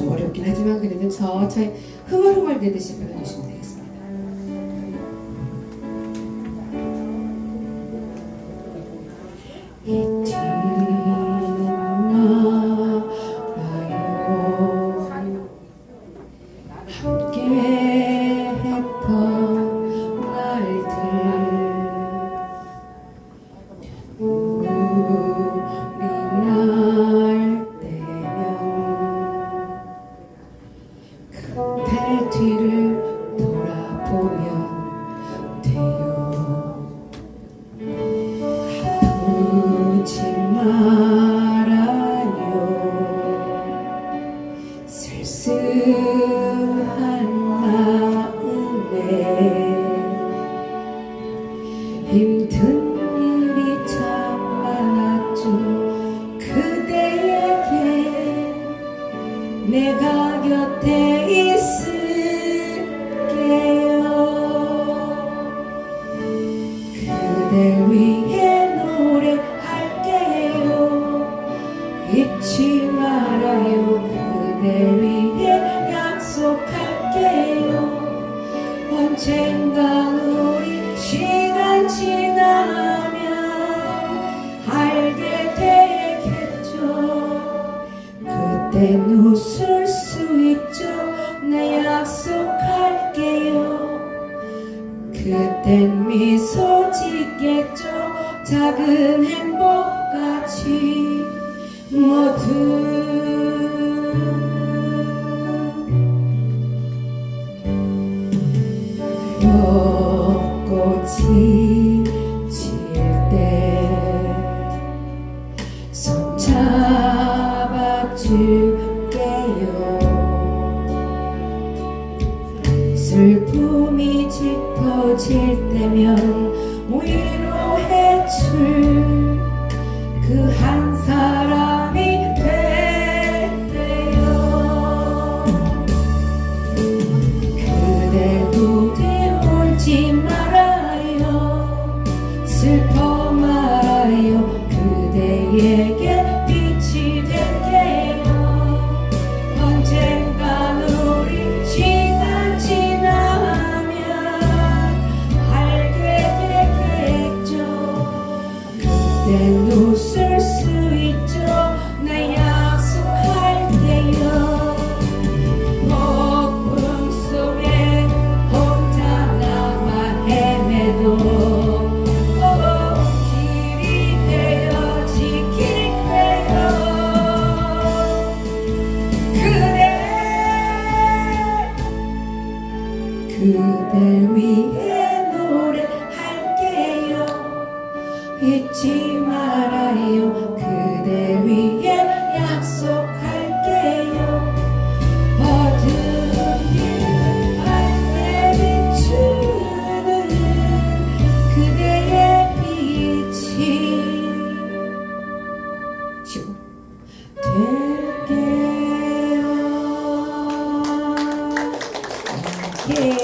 좀 어렵긴 하지만 그래도 천천히 흥얼흥얼 내듯이 불러주시면 되겠습니다. 뒤를 돌아보면 돼요. 아프지 말아요. 쓸쓸한 마음에 힘든 일이 참 많았죠. 그대에게 내가 곁에 있을 잊지 말아요. 그댈 위해 약속할게요. 언젠가 그땐 미소 짓겠죠. 작은 행복같이 모두 슬픔이 짙어질 때면 위로해 줄 그 한 사람이 될게요. 그대도 울지 말아요. 슬퍼 그댈 위해 노래할게요. 잊지 말아요. 그댈 위해 약속할게요. 될게요. Yeah.